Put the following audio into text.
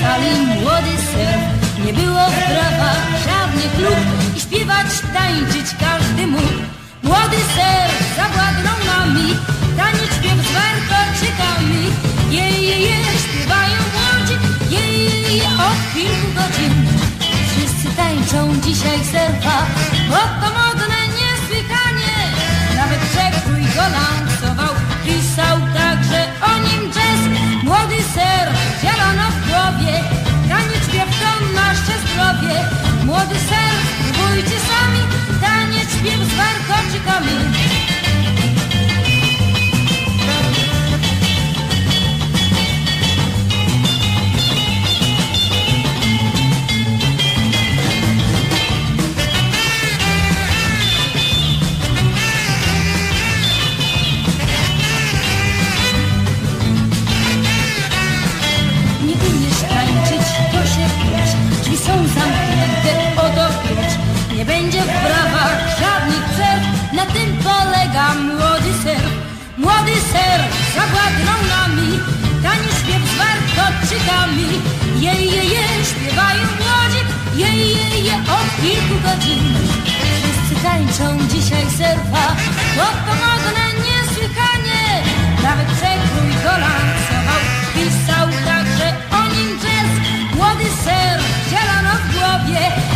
sali młody ser. Nie było w prawach żadnych luk i śpiewać, tańczyć każdy mógł. Młody ser zawładnął nami, taniec śpiew z warkoczykami. Je, je, je, śpiewają młodzi, je, je, je, od kilku godzin. Wszyscy tańczą dzisiaj serfa, bo to modne Młody ser, spróbujcie nie w brawach żadnych przerw Na tym polega młody ser. Młody ser zawładnął nami Tani śpiew z warkoczykami Jej, je, je, śpiewają młodzi Jej, je, je, od kilku godzin. Wszyscy tańczą dzisiaj serwa To pomogone niesłychanie. Nawet przekrój go lansował Pisał także o nim jazz. Młody ser, zielano w głowie